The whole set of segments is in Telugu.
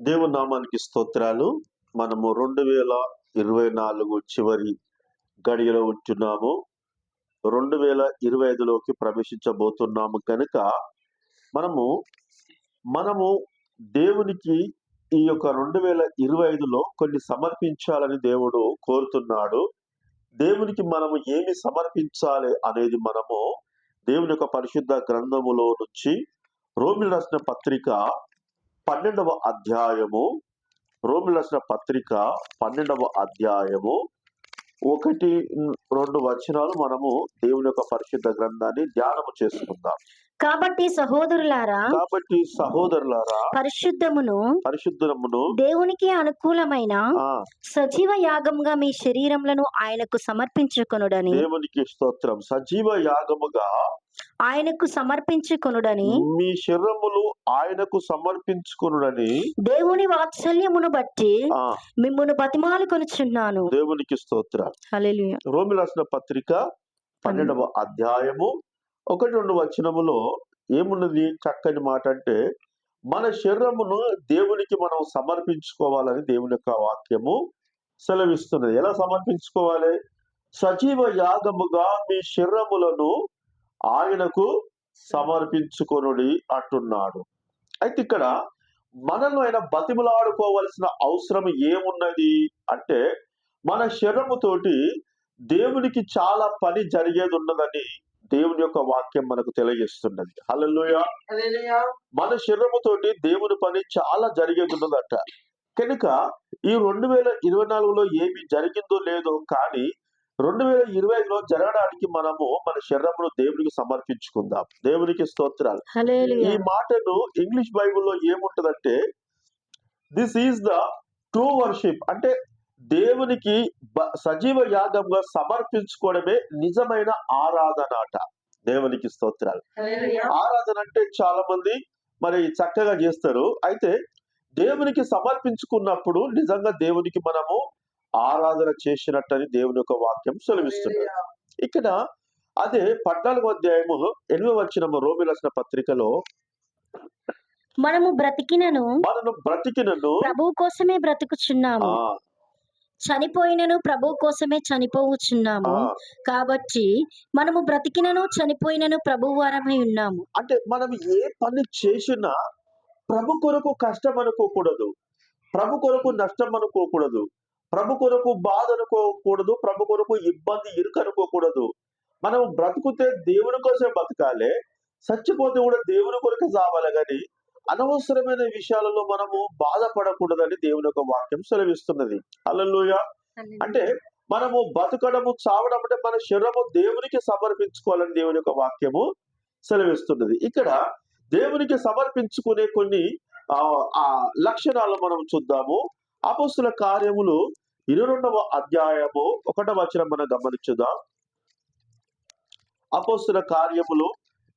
దేవుని నామానికి స్తోత్రాలు. మనము రెండు వేల ఇరవై నాలుగు చివరి గడియలో ఉంటున్నాము. రెండు వేల ఇరవై ఐదులోకి ప్రవేశించబోతున్నాము కనుక మనము మనము దేవునికి ఈ యొక్క రెండు వేల ఇరవై ఐదులో కొన్ని సమర్పించాలని దేవుడు కోరుతున్నాడు. దేవునికి మనము ఏమి సమర్పించాలి అనేది మనము దేవుని యొక్క పరిశుద్ధ గ్రంథములో నుంచి రోమిల్ రాసిన పత్రిక పన్నెండవ అధ్యాయము రోమిల్ రాసిన పత్రిక పన్నెండవ అధ్యాయము. ఒకటి రెండు వచనాలు మనము దేవుని యొక్క పరిశుద్ధ గ్రంథాన్ని ధ్యానము చేసుకుందాం. కాబట్టి సహోదరులారా కాబట్టి సహోదరులారా పరిశుద్ధమును పరిశుద్ధమును దేవునికి అనుకూలమైన సజీవ యాగంగా మీ శరీరములను ఆయనకు సమర్పించుకొనుడని. దేవునికి స్తోత్రం. సజీవ యాగముగా ఆయనకు సమర్పించుకొనుడని మీ శరీరములు ఆయనకు సమర్పించుకునుడని దేవుని వాత్సల్యమును బట్టి ఆ. మిమ్మును బతిమాలు కొనుచున్నాను దేవునికి స్తోత్రం. రోమి రాసిన పత్రిక పన్నెండవ అధ్యాయము ఒకటి రెండు వచనములో ఏమున్నది చక్కని మాట అంటే మన శరీరమును దేవునికి మనం సమర్పించుకోవాలని దేవుని యొక్క వాక్యము సెలవిస్తున్నది. ఎలా సమర్పించుకోవాలి? సజీవ యాగముగా మీ శరీరములను ఆయనకు సమర్పించుకొనుడి అంటున్నాడు. అయితే ఇక్కడ మనల్ని ఆయన బతిమలాడుకోవలసిన అవసరం ఏమున్నది? అంటే మన శరీరముతోటి దేవునికి చాలా పని జరిగేది ఉన్నదని దేవుని యొక్క వాక్యం మనకు తెలియజేస్తున్నది. హల్లెలూయా. మన శరీరముతోటి దేవుని పని చాలా జరిగేది ఉన్నదట కనుక ఈ రెండు వేల ఇరవై నాలుగులో ఏమి జరిగిందో లేదో కానీ రెండు వేల ఇరవై ఐదులో జరగడానికి మనము మన శరీరమును దేవునికి సమర్పించుకుందాం. దేవునికి స్తోత్రాలు. ఈ మాటను ఇంగ్లీష్ బైబిల్లో ఏముంటదంటే this is the true worship అంటే దేవునికి సజీవ యాగంగా సమర్పించుకోవడమే నిజమైన ఆరాధన అట దేవునికి స్తోత్రాలు. ఆరాధన అంటే చాలా మంది మరి చక్కగా చేస్తారు. అయితే దేవునికి సమర్పించుకున్నప్పుడు నిజంగా దేవునికి మనము ఆరాధన చేసినట్టని దేవుని యొక్క వాక్యం సెలవిస్తుంది. ఇక్కడ అదే పద్నాలుగో అధ్యాయము ఎనిమిది వచ్చిన రోమి రాసిన పత్రికలో మనము బ్రతికినను మనను బ్రతికినను ప్రభు కోసమే బ్రతుకుచున్నాము. చనిపోయినను ప్రభు కోసమే చనిపోవచ్చున్నాము కాబట్టి మనము బ్రతికినను చనిపోయినను ప్రభు వారమై ఉన్నాము. అంటే మనం ఏ పని చేసినా ప్రభు కొరకు కష్టం అనుకోకూడదు. ప్రభు కొరకు నష్టం అనుకోకూడదు. ప్రభు కొరకు బాధ అనుకోకూడదు ప్రభు కొరకు ఇబ్బంది ఇరుకు అనుకోకూడదు. మనం బ్రతుకుతే దేవుని కోసం బతకాలి చచ్చిపోతే కూడా దేవుని కొరకు చావాలి కానీ అనవసరమైన విషయాలలో మనము బాధపడకూడదని దేవుని యొక్క వాక్యం సెలవిస్తున్నది. అల్లెలూయా అంటే మనము బతకడము చావడం అంటే మన శరీరము దేవునికి సమర్పించుకోవాలని దేవుని యొక్క వాక్యము సెలవిస్తున్నది. ఇక్కడ దేవునికి సమర్పించుకునే కొన్ని ఆ ఆ లక్షణాలు మనం చూద్దాము. అపస్తుల కార్యములు ఇరవై రెండవ అధ్యాయము ఒకటవ వచనం మనం గమనించుదాం. అపస్తుల కార్యములు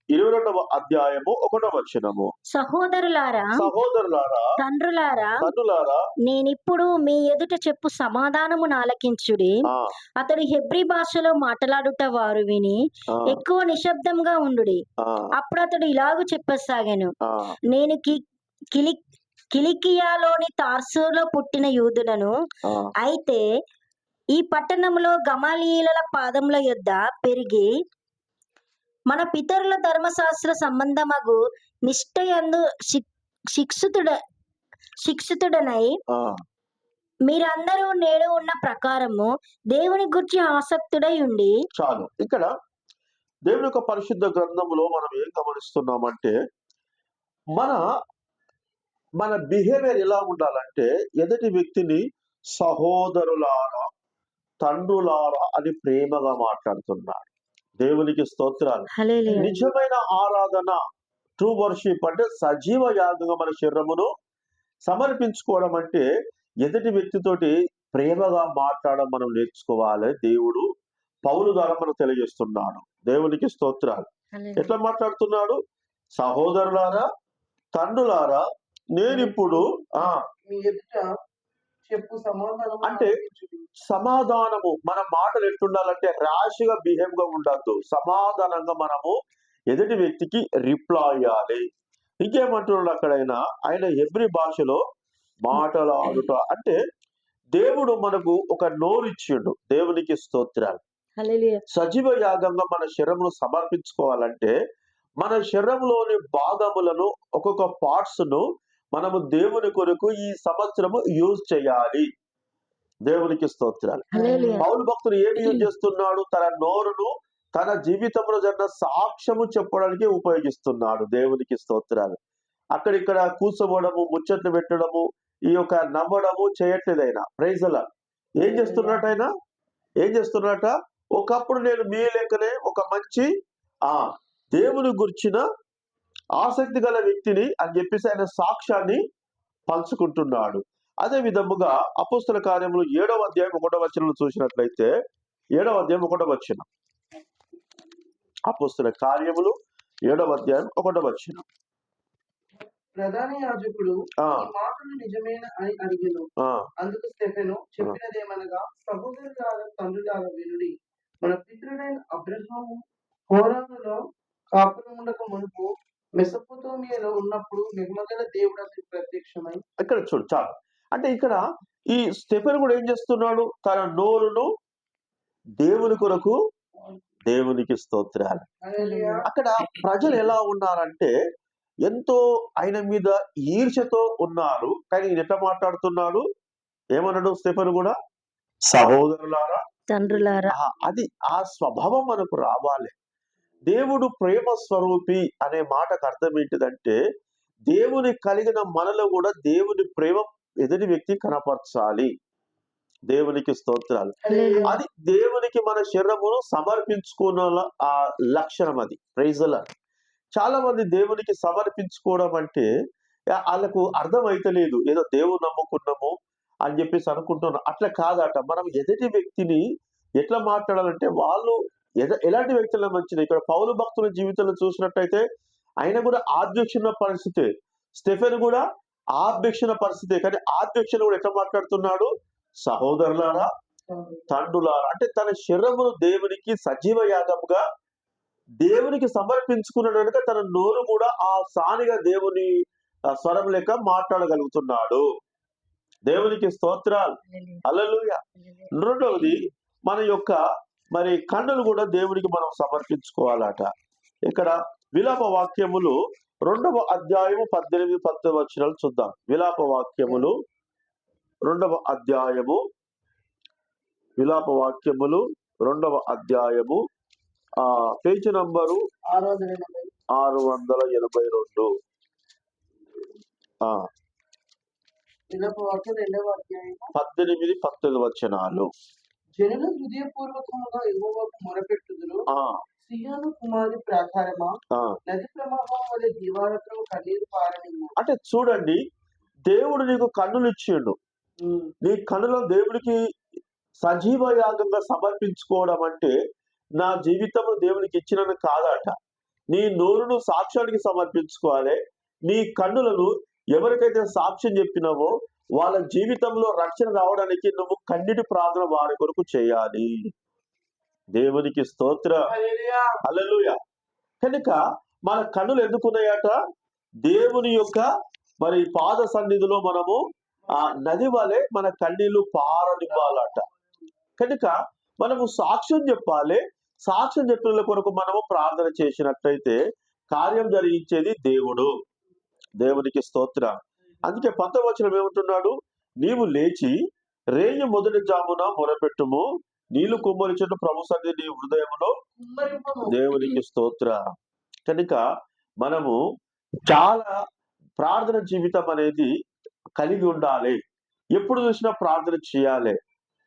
ఇరవై రెండవ అధ్యాయము ఒకటవ వచనము. సహోదరులారా సహోదరులారా తండ్రులారా తన్నులారా నేనిప్పుడు మీ ఎదుట చెప్పు సమాధానము నాలకించుడి అతడు హెబ్రి భాషలో మాట్లాడుట వారు విని ఎక్కువ నిశ్శబ్దంగా ఉండుడి. ఆ, అప్పుడు అతడు ఇలాగూ చెప్పసాగాను. నేను కి కిలి కిలికియాలోని తార్సూలో పుట్టిన యూదులను అయితే ఈ పట్టణంలో గమాలీల పాదముల యొద్ద పెరిగి మన పితరుల ధర్మశాస్త్ర సంబంధమగు నిష్ఠయందు శిక్షితుడ శిక్షితుడనై. మీరందరూ నేడు ఉన్న ప్రకారము దేవుని గురించి ఆసక్తుడై ఉండి చాలు ఇక్కడ దేవుని యొక్క పరిశుద్ధ గ్రంథంలో మనం ఏం గమనిస్తున్నామంటే మన మన బిహేవియర్ ఎలా ఉండాలంటే ఎదుటి వ్యక్తిని సహోదరులారా తండ్రులారా అని ప్రేమగా మాట్లాడుతున్నాడు. దేవునికి స్తోత్రాలు. నిజమైన ఆరాధన ట్రూ వర్షిప్ అంటే సజీవ యాగంగా మన శరీరమును సమర్పించుకోవడం అంటే ఎదుటి వ్యక్తితోటి ప్రేమగా మాట్లాడడం మనం నేర్చుకోవాలి. దేవుడు పౌలు ద్వారా మనకు తెలియజేస్తున్నాడు. దేవునికి స్తోత్రాలు. ఎట్లా మాట్లాడుతున్నాడు? సహోదరులారా తండ్రులారా నేను ఇప్పుడు ఆ. మీ ఎదుట చెప్పు సమాధానం అంటే సమాధానము మన మాటలు ఎట్లుండాలంటే ర్యాష్గా బిహేవ్గా ఉండద్దు సమాధానంగా మనము ఎదుటి వ్యక్తికి రిప్లై అయ్యాలి ఇంకేమంటున్నాడు అక్కడైనా? ఆయన ఎవ్రీ భాషలో మాటలాడుట. అంటే దేవుడు మనకు ఒక నోరు ఇచ్చిండు. దేవునికి స్తోత్రాలు. హల్లెలూయా. సజీవ యాగంగా మన శరీరమును సమర్పించుకోవాలంటే మన శరీరంలోని భాగములను ఒక్కొక్క పార్ట్స్ను మనము దేవుని కొరకు ఈ సంవత్సరము యూజ్ చేయాలి. దేవునికి స్తోత్రాలు. పౌలు భక్తుడు ఏమి యూజ్ చేస్తున్నాడు? తన నోరును తన జీవితంలో జరిగిన సాక్ష్యము చెప్పడానికి ఉపయోగిస్తున్నాడు. దేవునికి స్తోత్రాలు. అక్కడిక్కడ కూర్చోవడము ముచ్చట్లు పెట్టడము ఈ యొక్క నవ్వడము చేయట్లేదు ఆయన ప్రైజల ఏం చేస్తున్నట్టు ఆయన? ఏం చేస్తున్నట? ఒకప్పుడు నేను మీ లెక్కనే ఒక మంచి ఆ దేవుని గుర్చిన ఆసక్తి గల వ్యక్తిని అని చెప్పేసి ఆయన సాక్ష్యాన్ని పంచుకుంటున్నాడు. అదే విధముగా అపుస్తల కార్యములు ఏడవ అధ్యాయం ఒకటో వచనం చూసినట్లయితే ఏడవ అధ్యాయం ఒకటో వచనం. అపుస్తల కార్యములు ఏడవ అధ్యాయం ఒకటో వచనం. ప్రధాన యాజకుడు మాటలు నిజమేన అని అడిగాను. అందుకు స్టెఫెను చెప్పినదేమనగా సహోదరులారా తండ్రులారా వినుడి. మన పితృడైన అబ్రహాము హోరానులో కాపురం ఉండక మునుపు మెసపోతోమియాలో ఉన్నప్పుడు మెహమగల దేవుడు అతనికి ప్రత్యక్షమై ఇక్కడ చూడు చాలు. అంటే ఇక్కడ ఈ స్టెఫెన్ కూడా ఏం చేస్తున్నాడు? తన నోరును దేవుని కొరకు దేవునికి స్తోత్రాలు. హల్లెలూయా. అక్కడ ప్రజలు ఎలా ఉన్నారంటే ఎంతో ఆయన మీద ఈర్ష్యతో ఉన్నారు. కానీ ఈయన ఎట్లా మాట్లాడుతున్నాడు? ఏమన్నాడు స్టెఫెన్ కూడా? సహోదరులారా? తండ్రులారా. అది ఆ స్వభావం మనకు రావాలి. దేవుడు ప్రేమ స్వరూపి అనే మాటకు అర్థం ఏంటిదంటే దేవుని కలిగిన మనలో కూడా దేవుని ప్రేమ ఎదుటి వ్యక్తి కనపరచాలి. దేవునికి స్తోత్రాలు. అది దేవునికి మన శరీరమును సమర్పించుకున్న ఆ లక్షణం అది. ప్రైజల చాలా మంది దేవునికి సమర్పించుకోవడం అంటే వాళ్ళకు అర్థం అయితలేదు ఏదో దేవుడు నమ్ముకున్నాము అని చెప్పేసి అనుకుంటున్నాం. అట్లా కాదట. మనం ఎదుటి వ్యక్తిని ఎట్లా మాట్లాడాలంటే వాళ్ళు ఎలాంటి వ్యక్తుల మంచిది. ఇక్కడ పౌలు భక్తుల జీవితంలో చూసినట్టయితే ఆయన కూడా ఆధ్యక్షున్న పరిస్థితే. స్టెఫెన్ కూడా ఆధ్యక్షున పరిస్థితే. కానీ ఆధ్యక్షులు కూడా ఎట్లా మాట్లాడుతున్నాడు? సహోదరులారా తండ్రులారా. అంటే తన శరీరమును దేవునికి సజీవ యాగముగా దేవునికి సమర్పించుకున్నాడు కనుక తన నోరు కూడా ఆ సానిగా దేవుని స్వరం లెక్క మాట్లాడగలుగుతున్నాడు. దేవునికి స్తోత్రాలు. అల్లలుయ రెండవది మన యొక్క మరి కన్నులు కూడా దేవునికి మనం సమర్పించుకోవాలట. ఇక్కడ విలాప వాక్యములు రెండవ అధ్యాయము పద్దెనిమిది పంతొమ్మిది వచ్చినాలు చూద్దాం. విలాప వాక్యములు రెండవ అధ్యాయము విలాప వాక్యములు రెండవ అధ్యాయము ఆ పేజీ నంబరు ఆరు వందల ఎనభై రెండు. పద్దెనిమిది పంతొమ్మిది వచనాలు. జనులు మొరపెట్టుదురు. సియోను కుమారి ప్రాకారమా? నది ప్రవాహం వలె దీవారత్రం కన్నీరు అంటే చూడండి దేవుడు నీకు కన్నులు ఇచ్చిండు. నీ కన్నులో దేవుడికి సజీవ యాగంగా సమర్పించుకోవడం అంటే నా జీవితము దేవునికి ఇచ్చినని కాదట. నీ నోరును సాక్ష్యానికి సమర్పించుకోవాలి. నీ కన్నులను ఎవరికైతే సాక్ష్యం చెప్పినావో వాళ్ళ జీవితంలో రక్షణ రావడానికి నువ్వు కన్నిటి ప్రార్థన వారి కొరకు చేయాలి. దేవునికి స్తోత్ర. హల్లెలూయా. కనుక మన కన్నులు ఎందుకున్నాయట దేవుని యొక్క మరి పాద సన్నిధిలో మనము ఆ నది వలె మన కన్నీళ్ళు పారనివ్వాలట. కనుక మనము సాక్ష్యం చెప్పాలి. సాక్ష్యం చెప్పిన కొరకు మనము ప్రార్థన చేసినట్టయితే కార్యం జరిగించేది దేవుడు. దేవునికి స్తోత్ర. అందుకే పంతవచనం ఏమంటున్నాడు? నీవు లేచి రేయి మొదటి జామున మొరపెట్టుము. నీళ్ళు కుమ్మరించడం ప్రభు సన్నిధి నీ కుమ్మరింపము. దేవునికి స్తోత్ర. కనుక మనము చాలా ప్రార్థన జీవితం అనేది కలిగి ఉండాలి. ఎప్పుడు చూసినా ప్రార్థన చేయాలి.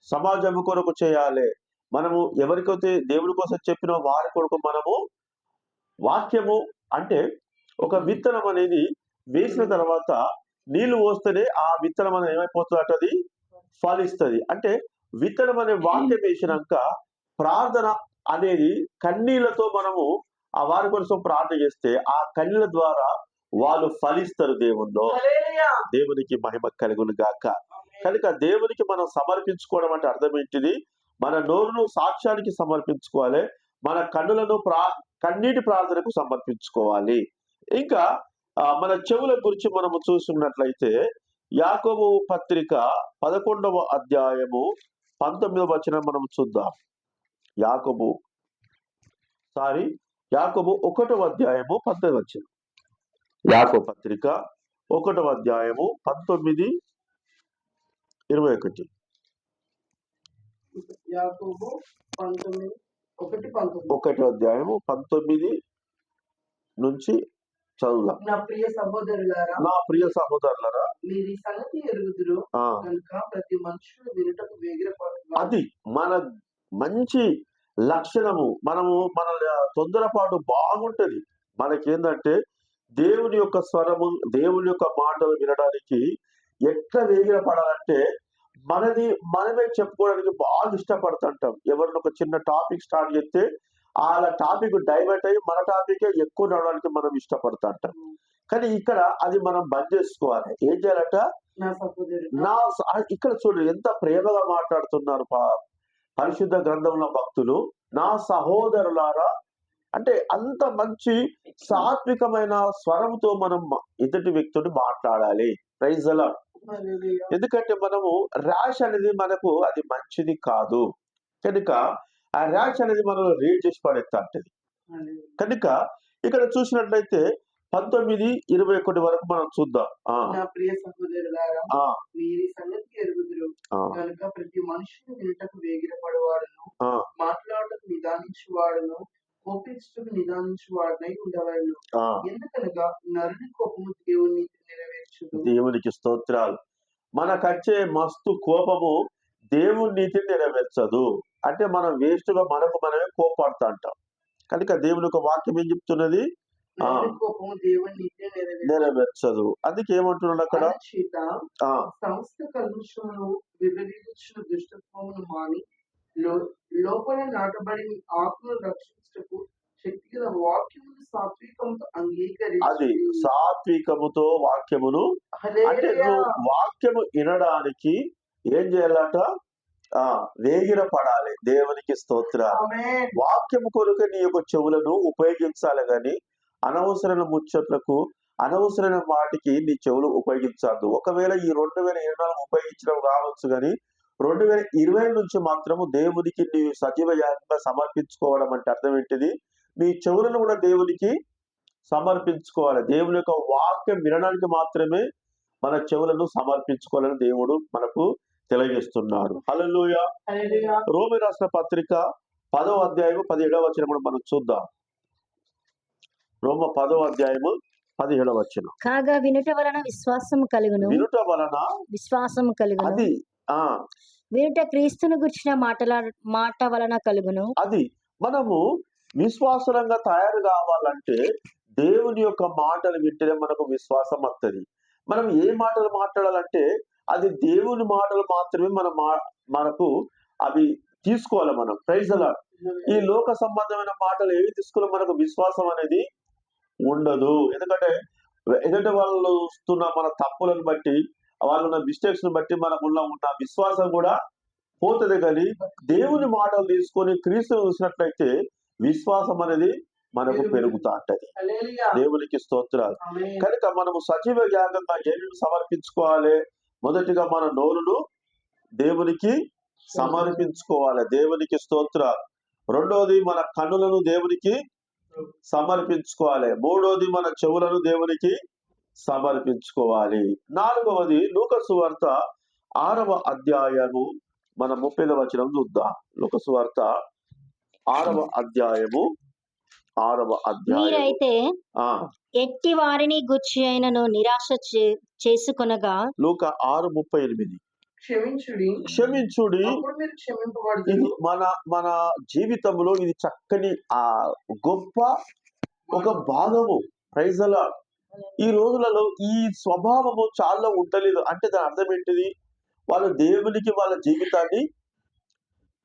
సమాజం కొరకు చేయాలి. మనము ఎవరికైతే దేవుని కోసం చెప్పిన వారి కొరకు మనము వాక్యము అంటే ఒక విత్తనం అనేది వేసిన తర్వాత నీళ్ళు పోస్తేనే ఆ విత్తనం అనేది ఏమైపోతుంది అది ఫలిస్తుంది. అంటే విత్తనం అనే వాక్యం వేసినాక ప్రార్థన అనేది కన్నీళ్ళతో మనము ఆ వారి కోసం ప్రార్థన చేస్తే ఆ కన్నీళ్ళ ద్వారా వాళ్ళు ఫలిస్తారు దేవుల్లో. దేవునికి మహిమ కలుగును గాక. కనుక దేవునికి మనం సమర్పించుకోవడం అంటే అర్థం ఏంటిది? మన నోరును సాక్ష్యానికి సమర్పించుకోవాలి. మన కన్నులను ప్రా కన్నీటి ప్రార్థనకు సమర్పించుకోవాలి. ఇంకా మన చెవుల గురించి మనము చూసుకున్నట్లయితే యాకోబు పత్రిక పదకొండవ అధ్యాయము పంతొమ్మిదవ వచనం మనం చూద్దాం. యాకోబు సారీ యాకోబు ఒకటవ అధ్యాయము పంతొమ్మిది వచనం. యాకోబు పత్రిక ఒకటవ అధ్యాయము పంతొమ్మిది ఇరవై ఒకటి. ఒకటో అధ్యాయము పంతొమ్మిది నుంచి చదువుదాం. నా ప్రియ సహోదరులారా నా ప్రియ సహోదరులరా మీరు ఈ సంగతి ఎరుగుదురు. కనుక ప్రతి మనుషుడు వినుటకు వేగిరపడు అది మన మంచి లక్షణము. మనము మన తొందరపాటు బాగుంటది. మనకేందంటే దేవుని యొక్క స్వరము దేవుని యొక్క మాటలు వినడానికి ఎట్లా వేగిర పడాలంటే మనది మనమే చెప్పుకోవడానికి బాగా ఇష్టపడుతుంటాం. ఎవరిని ఒక చిన్న టాపిక్ స్టార్ట్ చేస్తే వాళ్ళ టాపిక్ డైవర్ట్ అయ్యి మన టాపికే ఎక్కువ నడవడానికి మనం ఇష్టపడుతుంటాం కానీ ఇక్కడ అది మనం బంద్ చేసుకోవాలి. ఏం చేయాలట? నా ఇక్కడ చూడు ఎంత ప్రేమగా మాట్లాడుతున్నారు పరిశుద్ధ గ్రంథంలో భక్తులు. నా సహోదరులారా అంటే అంత మంచి సాత్వికమైన స్వరంతో మనం ఎదుటి వ్యక్తిని మాట్లాడాలి. ప్రైజ్ అలా. ఎందుకంటే మనము ర్యాష్ అనేది మనకు అది మంచిది కాదు. కనుక ఆ ర్యాష్ అనేది మనం రీడ్ చేసి పడేస్తుంటది హల్లెలూయా. కనుక ఇక్కడ చూసినట్లయితే పంతొమ్మిది ఇరవై ఒకటి వరకు మనం చూద్దాం. ప్రియ సహోదరులారా ప్రతి మనుషుడు వినుటకు వేగిరపడవాడును మాట్లాడటకు నిదానించువాడును కోపించుటకు నిదానించువాడనై ఉండవలను. ఆ. ఎందుకనగా నరుని కోపము దేవుని నీతి నెరవేర్చుదు దేవునికి స్తోత్రాలు. మనకచ్చే మస్తు కోపము దేవుని నీతిని నెరవేర్చదు. అంటే మనం వేస్ట్గా మనకు మనమే కోపడుతూ అంటాం కనుక దేవుని యొక్క వాక్యం ఏం చెప్తున్నది? నెరవేర్చదు. అందుకే ఏమంటున్నాడు అక్కడ? విభజించిన దుష్టత్వమును మాని లోపల నాటబడి ఆత్మను రక్షించటకు సాత్వికంతో అది సాత్వికముతో వాక్యమును. అంటే వాక్యము వినడానికి ఏం చేయాలట? ఆ వేగిర పడాలి దేవునికి స్తోత్రాలు. వాక్యము కొరకు నీ యొక్క చెవులను ఉపయోగించాలి కానీ అనవసరమైన ముచ్చట్లకు అనవసరమైన వాటికి నీ చెవులు ఉపయోగించద్దు. ఒకవేళ ఈ రెండు వేల ఇరవై నాలుగు ఉపయోగించడం కావచ్చు కానీ రెండు వేల ఇరవై నుంచి మాత్రము దేవునికి నీ సజీవ యాగంగా సమర్పించుకోవడం అంటే అర్థం ఏంటిది? నీ చెవులను కూడా దేవునికి సమర్పించుకోవాలి. దేవుని యొక్క వాక్యం వినడానికి మాత్రమే మన చెవులను సమర్పించుకోవాలని దేవుడు మనకు తెలియజేస్తున్నాడు హల్లెలూయా. రోమి రాసిన పత్రిక పదో అధ్యాయము పదిహేడవ వచ్చిన కూడా మనం చూద్దాం. రోమ పదో అధ్యాయము పదిహేడవ వచ్చిన కాగా వినుట వలన విశ్వాసము కలుగును? వినుట వలన విశ్వాసము కలుగును. అది ఆ. వినుట క్రీస్తును గుర్చిన మాటల మాట వలన కలుగును? అది మనము విశ్వాసంగా తయారు కావాలంటే దేవుని యొక్క మాటలు వింటేనే మనకు విశ్వాసం వస్తుంది మనం ఏ మాటలు మాట్లాడాలంటే అది దేవుని మాటలు మాత్రమే మనం మనకు అవి తీసుకోవాలి మనం. ప్రైజ్ అలా ఈ లోక సంబంధమైన మాటలు ఏవి తీసుకున్నా మనకు విశ్వాసం అనేది ఉండదు. ఎందుకంటే ఎదుటి వాళ్ళు వస్తున్న మన తప్పులను బట్టి వాళ్ళు ఉన్న మిస్టేక్స్ని బట్టి మనకు ఉన్న ఉన్న విశ్వాసం కూడా పోతుంది కానీ దేవుని మాటలు తీసుకొని క్రీస్తు చూసినట్లయితే విశ్వాసం అనేది మనకు పెరుగుతా ఉంటది. హల్లెలూయా. దేవునికి స్తోత్రాలు. కనుక మనము సజీవ యాగంగా ఏమి సమర్పించుకోవాలి? మొదటిగా మన నోరును దేవునికి సమర్పించుకోవాలి. దేవునికి స్తోత్ర. రెండోది మన కన్నులను దేవునికి సమర్పించుకోవాలి. మూడోది మన చెవులను దేవునికి సమర్పించుకోవాలి. నాలుగవది లూకసు వార్త ఆరవ అధ్యాయము. మన ముప్పై వచనం చూద్దాం. లూకసు వార్త ఆరవ అధ్యాయము. ఆరవ అధ్యాయం మీరైతే ఆ. ఎట్టి వారిని గుర్చి అయినను నిరాశ చే- చేసుకొనగా లూక ఆరు ముప్పై ఎనిమిది. క్షమించుడి. క్షమించుడి. ఇది మన మన జీవితంలో ఇది చక్కని ఆ గొప్ప ఒక భాగము. ప్రైజల ఈ రోజులలో ఈ స్వభావము చాలా ఉండలేదు. అంటే దాని అర్థం ఏంటిది? వాళ్ళు దేవునికి వాళ్ళ జీవితాన్ని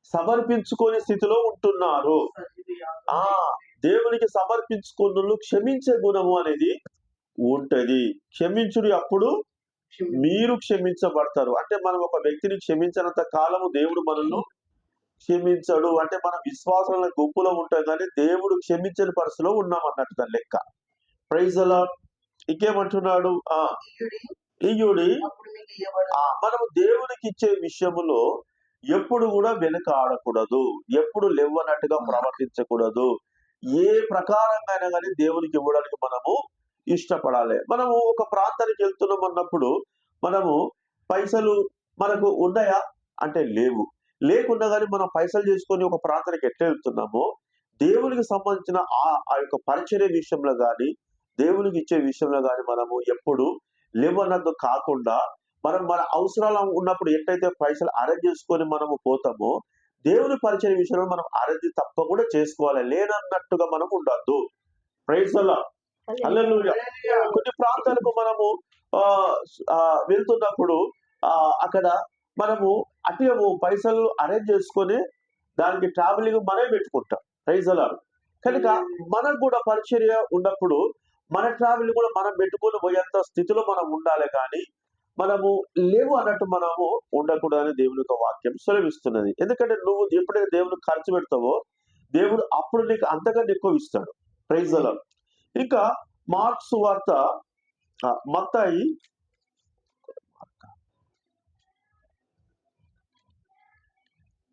సమర్పించుకునే స్థితిలో ఉంటున్నారు. ఆ. దేవునికి సమర్పించుకున్న క్షమించే గుణము అనేది ఉంటది. క్షమించుడి అప్పుడు. మీరు క్షమించబడతారు. అంటే మనం ఒక వ్యక్తిని క్షమించినంత కాలము దేవుడు మనల్ని క్షమించడు. అంటే మన విశ్వాసాల గుంపులో ఉంటాం కానీ దేవుడు క్షమించని పరిస్థితిలో ఉన్నాం అన్నట్టు దాని లెక్క. ప్రైజ్ అలా ఇంకేమంటున్నాడు? ఆ ఇయుడి మనము దేవునికి ఇచ్చే విషయములో ఎప్పుడు కూడా వెనుక ఆడకూడదు ఎప్పుడు లేవనట్టుగా ప్రవర్తించకూడదు. ఏ ప్రకారంగా అయినా కానీ దేవునికి ఇవ్వడానికి మనము ఇష్టపడాలి. మనము ఒక ప్రాంతానికి వెళ్తున్నాం అన్నప్పుడు మనము పైసలు మనకు ఉన్నాయా? అంటే లేవు. లేకుండా కానీ మనం పైసలు చేసుకొని ఒక ప్రాంతానికి ఎట్లా వెళ్తున్నామో దేవునికి సంబంధించిన ఆ ఆ యొక్క పరిచర్య విషయంలో కానీ దేవునికి ఇచ్చే విషయంలో కానీ మనము ఎప్పుడు లేవన్నట్టు కాకుండా మనం మన అవసరాలు ఉన్నప్పుడు ఎట్లయితే పైసలు అరేంజ్ చేసుకొని మనము పోతామో దేవుని పరిచయ విషయంలో మనం అరేంజ్ తప్పకుండా చేసుకోవాలి. లేనన్నట్టుగా మనం ఉండద్దు. అలా హల్లెలూయా కొన్ని ప్రాంతాలకు మనము వెళ్తున్నప్పుడు ఆ, అక్కడ మనము అటు పైసలు అరేంజ్ చేసుకొని దానికి ట్రావెలింగ్ మనమే పెట్టుకుంటాం. ప్రైజ్ అలా కనుక మనకు కూడా పరిచర్య ఉన్నప్పుడు మన ట్రావెల్ కూడా మనం పెట్టుకొని పోయేంత స్థితిలో మనం ఉండాలి కానీ మనము లేవు అన్నట్టు మనము ఉండకూడదని దేవుని యొక్క వాక్యం సులభిస్తున్నది ఎందుకంటే నువ్వు ఎప్పుడైతే దేవునికి ఖర్చు పెడతావో దేవుడు అప్పుడు నీకు అంతకంటే ఎక్కువ ఇస్తాడు. ప్రైజ్ అలా ఇంకా మార్క్స్ వార్త మత్తాయి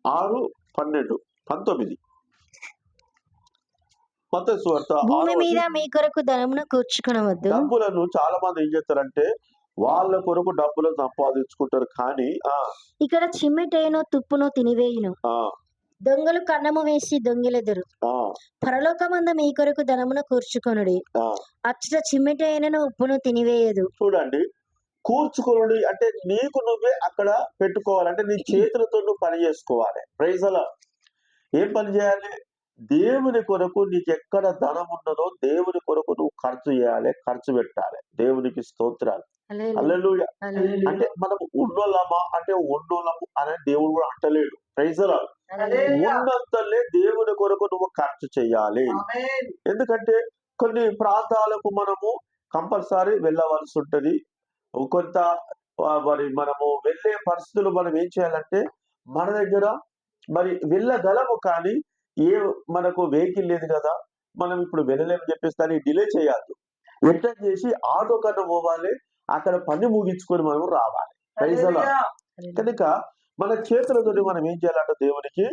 ఆరు పన్నెండు పంతొమ్మిది. భూమి మీద మీ కొరకు ధనమును కూర్చుకొనవద్దు. డబ్బులను చాలా మంది ఏం చేస్తారంటే వాళ్ళ కొరకు డబ్బులను సంపాదించుకుంటారు కానీ ఆ ఇక్కడ చిమ్మెటేను తుప్పును తినివేయును. దొంగలు కన్నము వేసి దొంగిలెదరు. పరలోకమంద మీ కొరకు ధనమును కూర్చుకొనుడి. అచ్చట చిమ్మెటైనను ఉప్పును తినివేయదు. చూడండి కూర్చుకోండి అంటే నీకు నువ్వే అక్కడ పెట్టుకోవాలి. అంటే నీ చేతులతో నువ్వు పని చేసుకోవాలి. ప్రైజ్ అలా ఏం పని చేయాలి? దేవుని కొరకు నీకు ఎక్కడ ధనం ఉన్నదో దేవుని కొరకు నువ్వు ఖర్చు చేయాలి ఖర్చు పెట్టాలి. దేవునికి స్తోత్రాలు. అల్లెలుయ అంటే మనం ఉన్నోళ్ళమా? అంటే ఉన్నోళ్ళము అనే దేవుడు కూడా అంటలేడు. ప్రైజ్ అలా ఉన్నంతలే దేవుని కొరకు నువ్వు ఖర్చు చేయాలి. ఎందుకంటే కొన్ని ప్రాంతాలకు మనము కంపల్సరీ వెళ్ళవలసి ఉంటది. కొంత మరి మనము వెళ్ళే పరిస్థితులు మనం ఏం చేయాలంటే మన దగ్గర మరి వెళ్ళగలము కానీ ఏ మనకు వెహికల్ లేదు కదా మనం ఇప్పుడు వెళ్ళలేమని చెప్పేసి దాన్ని డిలే చేయొద్దు. ఎట్లా చేసి ఆటో కన్నా పోవాలి అక్కడ పని ముగించుకొని మనం రావాలి. హల్లెలూయా. కనుక మన చేతులతో మనం ఏం చేయాలంటే దేవునికి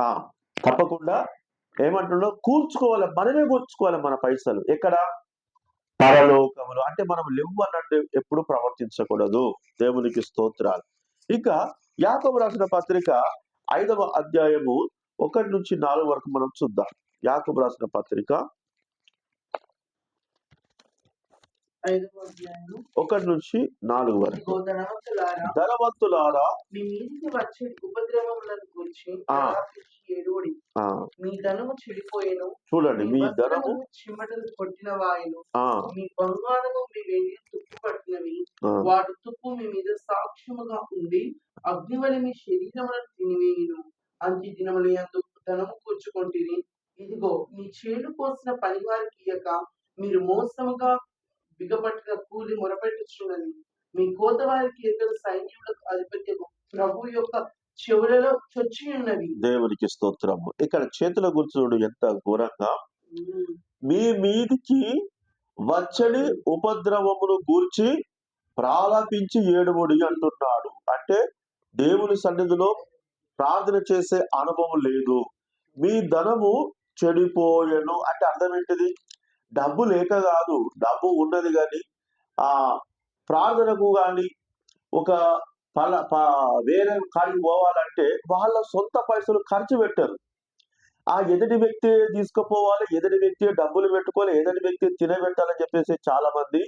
ఆ తప్పకుండా ఏమంటున్నాం కూర్చుకోవాలి మనమే కూర్చుకోవాలి మన పైసలు. ఎక్కడ? పరలోకములు. అంటే మనం లేవు అన్నట్టు ఎప్పుడు ప్రవర్తించకూడదు. దేవునికి స్తోత్రాలు. ఇంకా యాకబు రాసిన పత్రిక ఐదవ అధ్యాయము ఒకటి నుంచి నాలుగు వరకు మనం చూద్దాం. యాకబు రాసిన పత్రిక ఒకటి నుంచి నాలుగు వరకు. ధనవంతులారా మీ ధనము చెడిపోయేను. చూడండి మీ ధనము చిమ్మటలు కొట్టిన వాయును. మీ బంగారము మీ వెండి తుప్పు పట్టినవి. వాటి తుప్పు మీ మీద సాక్ష్యముగా ఉండి అగ్నివలి మీ శరీరములను తినివేయును. అంత్య దినములు ఎందు ధనము కూర్చుకొంటిరి. ఇదిగో మీ చేలు కోసిన పనివారికి ఇయ్యక మీరు మోసముగా బిగపట్టిన కూలి మొరపెట్టుచున్నది. మీ కోత వారికి ఇద్దరు సైన్యములకు అధిపతి ప్రభు యొక్క చెవులలో చొచ్చి ఉన్నవి దేవునికి స్తోత్రము. ఇక్కడ చేతుల గుర్చుడు ఎంత ఘోరంగా. మీ మీదికి వచ్చడి ఉపద్రవమును గూర్చి ప్రాలాపించి ఏడుముడి అంటున్నాడు. అంటే దేవుని సన్నిధిలో ప్రార్థన చేసే అనుభవం లేదు. మీ ధనము చెడిపోయను. అంటే అర్థం ఏంటిది? డబ్బు లేక కాదు డబ్బు ఉన్నది కానీ ఆ ప్రార్థనకు కానీ ఒక పల ప- వేరే కాడికి పోవాలంటే వాళ్ళ సొంత పైసలు ఖర్చు పెట్టారు. ఆ ఎదుటి వ్యక్తి తీసుకుపోవాలి ఎదుటి వ్యక్తి డబ్బులు పెట్టుకోవాలి ఎదుటి వ్యక్తి తినబెట్టాలని చెప్పేసి చాలా మంది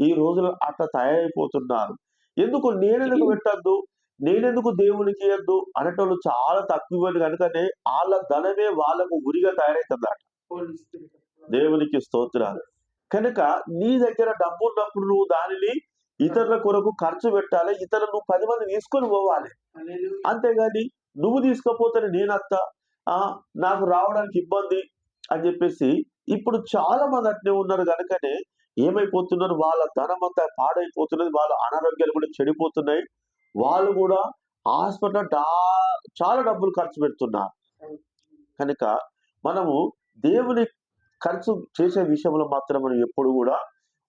ఈ రోజులు అట్లా తయారైపోతున్నారు. ఎందుకు నేనెందుకు పెట్టద్దు? నేనెందుకు దేవునికి ఇవ్వద్దు అనేటోళ్ళు చాలా తక్కువ కనుకనే వాళ్ళ ధనమే వాళ్ళకు ఉరిగా తయారైతుందట. దేవునికి స్తోత్రాలు. కనుక నీ దగ్గర డబ్బు ఉన్నప్పుడు నువ్వు దానిని ఇతరుల కొరకు ఖర్చు పెట్టాలి ఇతరులు నువ్వు పది మంది తీసుకొని పోవాలి. అంతేగాని నువ్వు తీసుకపోతే నేనత్త ఆ నాకు రావడానికి ఇబ్బంది అని చెప్పేసి ఇప్పుడు చాలా మంది అట్నే ఉన్నారు కనుకనే ఏమైపోతున్నారు? వాళ్ళ ధనం అంతా పాడైపోతున్నది వాళ్ళ అనారోగ్యాలు కూడా చెడిపోతున్నాయి. వాళ్ళు కూడా హాస్పిటల్ చాలా డబ్బులు ఖర్చు పెడుతున్నారు. కనుక మనము దేవుని ఖర్చు చేసే విషయంలో మాత్రం మనం ఎప్పుడు కూడా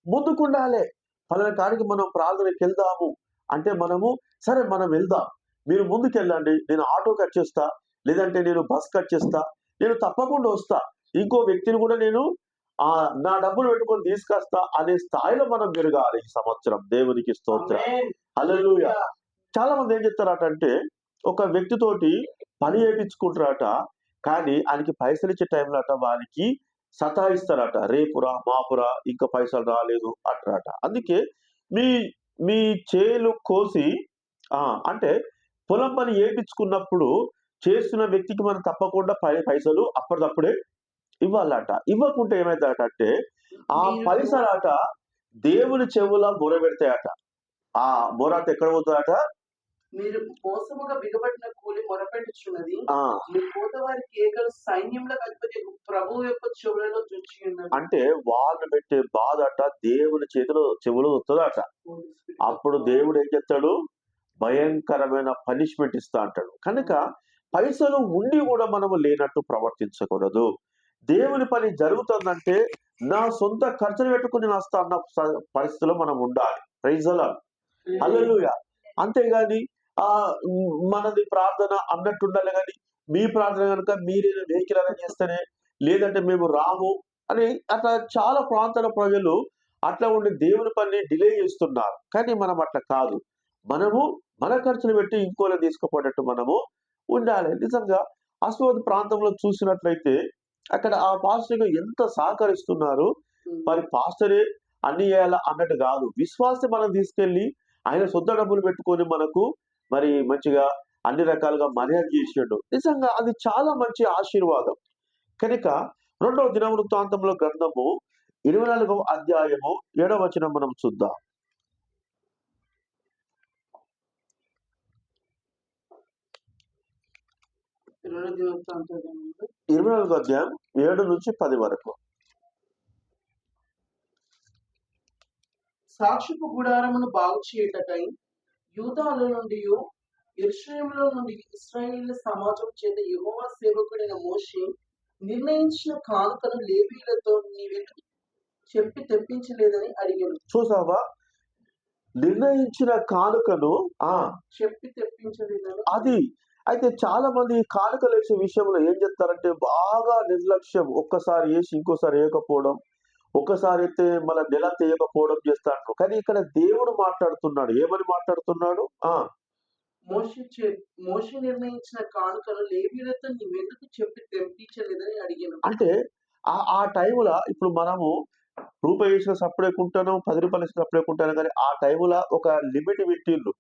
ముందుకుండాలి పలానా కాడికి మనం ప్రార్థనకి వెళ్దాము అంటే మనము సరే మనం వెళ్దాం. మీరు ముందుకు వెళ్ళండి. నేను ఆటో కట్ చేస్తా లేదంటే నేను బస్ కట్ చేస్తా నేను తప్పకుండా వస్తా. ఇంకో వ్యక్తిని కూడా నేను ఆ నా డబ్బులు పెట్టుకొని తీసుకొస్తా అనే స్థాయిలో మనం పెరగాలి ఈ సంవత్సరం. దేవునికి స్తోత్రం. ఆమేన్. చాలా మంది ఏం చెప్తారట అంటే ఒక వ్యక్తితోటి పని చేయించుకుంటారట కానీ ఆయనకి పైసలు ఇచ్చే టైంలో అట వారికి సతాయిస్తారట రేపురా మాపురా ఇంకా పైసలు రాలేదు అంటారట. అందుకే మీ మీ చేలు కోసి ఆ అంటే పొలం పని ఏపించుకున్నప్పుడు చేస్తున్న వ్యక్తికి మనం తప్పకుండా పై పైసలు అప్పటికప్పుడే ఇవ్వాలట. ఇవ్వకుంటే ఏమైందట అంటే ఆ మీరు- పైసలాట దేవుని చెవుల మొర పెడతాయట. ఆ మొరాట ఎక్కడ పోతుందట? మీరు మోసముగా బిగబడిన కూలి మొరపెట్టుచున్నది. మీ కోత వారి కేకలు అధిపతి ప్రభు యొక్క చెవులలో చుంచి అంటే వాళ్ళు పెట్టే బాధ అట దేవుని చేతిలో చెవులు వస్తుందట అప్పుడు దేవుడు ఏం చెప్తాడు? భయంకరమైన పనిష్మెంట్ ఇస్తా అంటాడు. కనుక పైసలు ఉండి కూడా మనము లేనట్టు ప్రవర్తించకూడదు. దేవుని పని జరుగుతుందంటే నా సొంత ఖర్చులు పెట్టుకుని వస్తా అన్న పరిస్థితిలో మనం ఉండాలి. ప్రైజలా అల్లెలుయ అంతేగాని ఆ మనది ప్రార్థన అన్నట్టు ఉండాలి కానీ మీ ప్రార్థన కనుక మీరే వెహికల్ అరేంజ్ చేస్తేనే? లేదంటే మేము రాము? అని అట్లా చాలా ప్రాంతాల ప్రజలు అట్లా ఉండి దేవుని పని డిలే చేస్తున్నారు. కానీ మనం అట్లా కాదు. మనము మన ఖర్చులు పెట్టి ఇంకోలా తీసుకుపోయేటట్టు మనము ఉండాలి. నిజంగా అస్వద్ ప్రాంతంలో చూసినట్లయితే అక్కడ ఆ పాస్టర్ ఎంత సహకరిస్తున్నారు? మరి పాస్టరే అన్ని చేయాలా అన్నట్టు కాదు. విశ్వాసం మనం తీసుకెళ్ళి ఆయన సొంత డబ్బులు పెట్టుకొని మనకు మరి మంచిగా అన్ని రకాలుగా మర్యాద చేసాడు నిజంగా అది చాలా మంచి ఆశీర్వాదం. కనుక రెండవ దినవృత్తాంతంలో గ్రంథము ఇరవై నాలుగవ అధ్యాయము ఏడవ వచనం మనం చూద్దాం. ఇరవై నాలుగో అధ్యాయం ఏడు నుంచి పది వరకు. సాక్షిపు గుడారమును బాగు చేయుటకై యూదాల నుండి ఎరుషలేములో నుండి ఇస్రాయేల్ సమాజం చేత యెహోవా సేవకుడైన మోషే నిర్ణయించిన కానుకను లేవీలతో నీవెందుకు చెప్పి తెప్పించలేదని అడిగాను. చూసావా? నిర్ణయించిన కానుకను ఆ. చెప్పి తెప్పించలేదని. అది. అయితే చాలా మంది కానుకలు వేసే విషయంలో ఏం చెప్తారంటే బాగా నిర్లక్ష్యం ఒక్కసారి వేసి ఇంకోసారి వేయకపోవడం. ఒక్కసారి అయితే మళ్ళీ నెల తీయకపోవడం చేస్తాడు కానీ ఇక్కడ దేవుడు మాట్లాడుతున్నాడు. ఏమని మాట్లాడుతున్నాడు? ఆ. మోషే చే మోషే నిర్ణయించిన లేవీలతో నీవెందుకు చెప్పి తెప్పించలేదని అడిగాను. అంటే ఆ ఆ టైంలో ఇప్పుడు మనము రూపాయి వేసిన సపరేట్ ఉంటాను పది రూపాయలు వేసిన సపరేట్ ఉంటాను కానీ ఆ టైంలో ఒక లిమిట్ పెట్టిండ్రు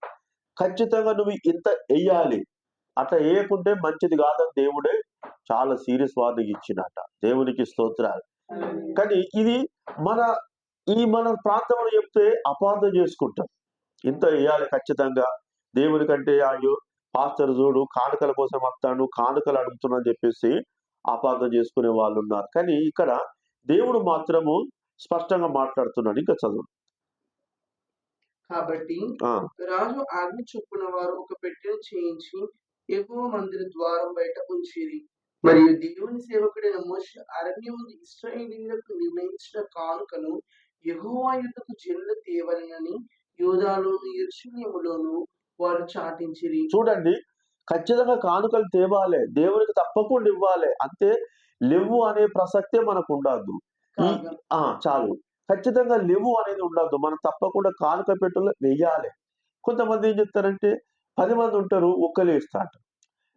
ఖచ్చితంగా నువ్వు ఇంత వెయ్యాలి అట్లా వేయకుంటే మంచిది కాదని దేవుడే చాలా సీరియస్ వార్నింగ్ ఇచ్చినట దేవునికి స్తోత్రాలు. కానీ ఇది మన ఈ మన ప్రాంతంలో చెప్తే అపార్థం చేసుకుంటాం. ఇంత వేయాలి ఖచ్చితంగా. దేవుని కంటే అయ్యో పాస్టర్ చూడు కానుకల కోసం వస్తాను కానుకలు అడుగుతున్నా అని చెప్పేసి అపార్థం చేసుకునే వాళ్ళు ఉన్నారు. కానీ ఇక్కడ దేవుడు మాత్రము స్పష్టంగా మాట్లాడుతున్నాడు. ఇంకా చదువు. కాబట్టి రాజు ఆజ్ఞ చొప్పున వారు ఒక పెట్టెను చేయించి ఎగువ మందిర ద్వారం బయట ఉంచిరి. మరియు దేవుని సేవకుడైన మోష అరణ్యం ఇస్రాయేలీలకు నిర్ణయించిన కానుకను యెహోవా యుద్ధకు జనులు తేవలనని యోధాలోను ఎరుషులేములోను వారు చాటించిరి. చూడండి ఖచ్చితంగా కానుకలు తేవాలి దేవునికి తప్పకుండా ఇవ్వాలి. అంతే లేవు అనే ప్రసక్తే మనకు ఉండద్దు ఆ చాలు. ఖచ్చితంగా లేవు అనేది ఉండద్దు. మనం తప్పకుండా కానుక పెట్టులో వెయ్యాలి కొంతమంది ఏం చెప్తారంటే పది మంది ఉంటారు ఒక్కరు వేస్తాడు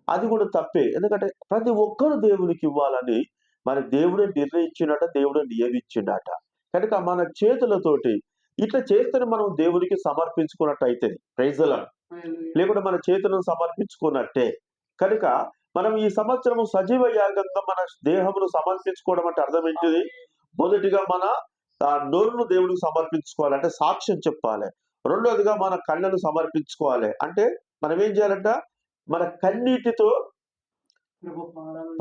అది కూడా తప్పే. ఎందుకంటే ప్రతి ఒక్కరు దేవునికి ఇవ్వాలని మరి దేవుడే నిర్ణయించినట దేవుడే నియమించిండట కనుక మన చేతులతోటి ఇట్లా చేస్తేనే మనం దేవునికి సమర్పించుకున్నట్టు అవుతుంది ప్రైజల లేకుంటే మన చేతులను సమర్పించుకున్నట్టే. కనుక మనం ఈ సంవత్సరం సజీవ యాగంగా మన దేహమును సమర్పించుకోవడం అంటే అర్థం ఏంటిది? మొదటిగా మన నోరును దేవునికి సమర్పించుకోవాలి అంటే సాక్ష్యం చెప్పాలి. రెండోదిగా మన కళ్ళను సమర్పించుకోవాలి. అంటే మనం ఏం చేయాలంట? మన కన్నీటితో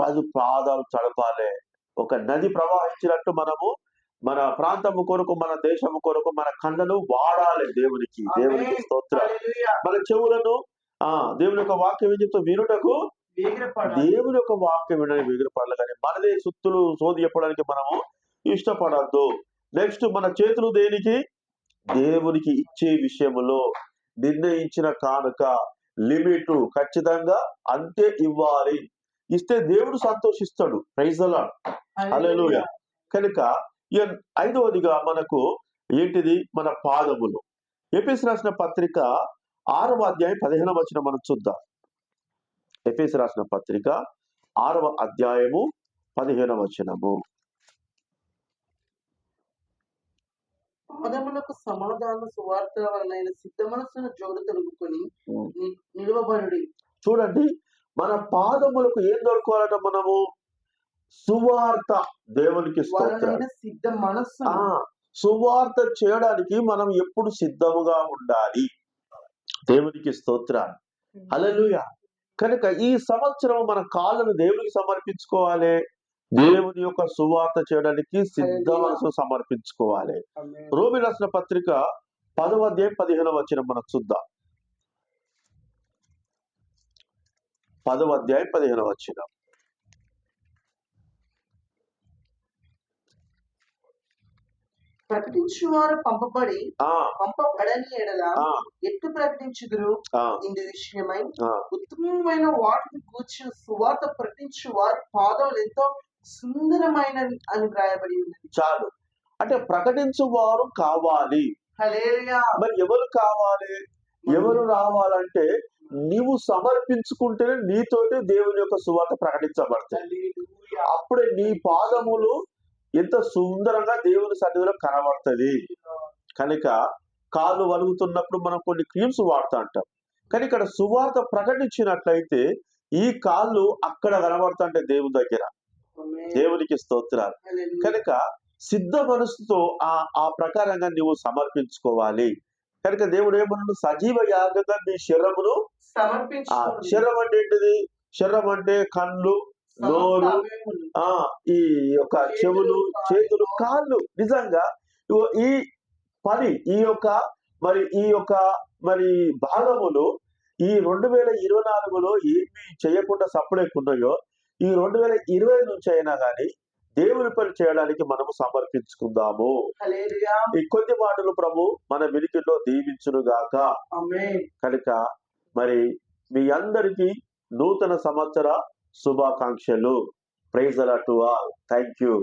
పది పాదాలు తడపాలి. ఒక నది ప్రవహించినట్టు మనము మన ప్రాంతము కొరకు మన దేశము కొరకు మన కళ్ళను వాడాలి దేవునికి. దేవునికి. స్తోత్రం. మన చెవులను ఆ దేవుని యొక్క వాక్యం చెప్తా వినుటకు వేగిరపడాలి. దేవుని యొక్క వాక్యం వినని ఎగిరిపడాలి కానీ మనదే సుత్తులు సోది చెప్పడానికి మనము ఇష్టపడద్దు. నెక్స్ట్ మన చేతులు దేనికి? దేవునికి ఇచ్చే విషయంలో నిర్ణయించిన కానుక. లిమిట్ ఖచ్చితంగా అంతే ఇవ్వాలి. ఇస్తే దేవుడు సంతోషిస్తాడు. ప్రైజలా హల్లెలూయా కనుక ఐదవదిగా మనకు ఏంటిది? మన పాదములు. ఎపిస్ రాసిన పత్రిక ఆరవ అధ్యాయం పదిహేనవ వచ్చిన మనం చూద్దాం. ఎపిస్ రాసిన పత్రిక ఆరవ అధ్యాయము పదిహేనవ వచనము. పాదములకు సమాధాన సువార్త వలన సిద్ధ మనసును జోడు తొలుగుకొని ఉం. ని- నిలువబడుడి. చూడండి మన పాదములకు ఏం దొరకాలట మనము? సువార్త దేవునికి సిద్ధ మనస్సు. సువార్త చేయడానికి మనం ఎప్పుడు సిద్ధముగా ఉండాలి? దేవునికి స్తోత్రాలు హల్లెలూయ. కనుక ఈ సంవత్సరం మన కాళ్ళను దేవునికి సమర్పించుకోవాలి? దేవుని యొక్క సువార్త చేయడానికి సిద్ధ మనసు సమర్పించుకోవాలి. రోమి రాసిన పత్రిక పదవ అధ్యాయం పదిహేనవ వచ్చిన మనం చూద్దాం. పదవ అధ్యాయం పదిహేనవ వచ్చిన ప్రకటించువారు పంపబడి పంపబడని ఎడల ఆ. ఎట్లు ప్రకటించుదురు? ఇందు విషయమై ఉత్తమమైన వాటిని కూర్చిన సువార్త ప్రకటించు వారి పాదములు ఎంతో సుందరమైన అని వ్రాయబడి ఉన్నది. చాలు. అంటే ప్రకటించు వారు కావాలి మరి ఎవరు కావాలి? ఎవరు రావాలంటే నీవు సమర్పించుకుంటేనే నీతోటి దేవుని యొక్క సువార్త ప్రకటించబడతాయి. అప్పుడే నీ పాదములు ఎంత సుందరంగా దేవుని సన్నిధిలో కనబడుతుంది. కనుక కాళ్ళు వలుగుతున్నప్పుడు మనం కొన్ని క్రీమ్స్ వాడుతూ అంటాం. కానీ ఇక్కడ సువార్త ప్రకటించినట్లయితే ఈ కాళ్ళు అక్కడ కనబడుతుంటే దేవుని దగ్గర. దేవునికి స్తోత్రాలు. కనుక సిద్ధ మనసుతో ఆ ఆ ప్రకారంగా నువ్వు సమర్పించుకోవాలి. కనుక దేవుడు ఏమన్నాడు? సజీవ యాగంగా నీ శరీరమును సమర్పించుకోండి. శరీరం అంటే ఏంటిది? శరీరం అంటే కళ్ళు నోరు. ఆ ఈ యొక్క చెవులు చేతులు కాళ్ళు. నిజంగా ఈ పని ఈ యొక్క మరి ఈ యొక్క మరి భాగములు ఈ రెండు వేల ఇరవై నాలుగులో ఏమి చేయకుండా సప్పుడేకున్నాయో ఈ రెండు వేల ఇరవై నుంచి అయినా కానీ దేవుని పని చేయడానికి మనము సమర్పించుకుందాము. ఈ కొద్ది మాటలు ప్రభు మన వినికిలో దీవించును గాక. కనుక మరి మీ అందరికీ నూతన సంవత్సర శుభాకాంక్షలు. ప్రైజ్ అలా టు ఆల్. Thank you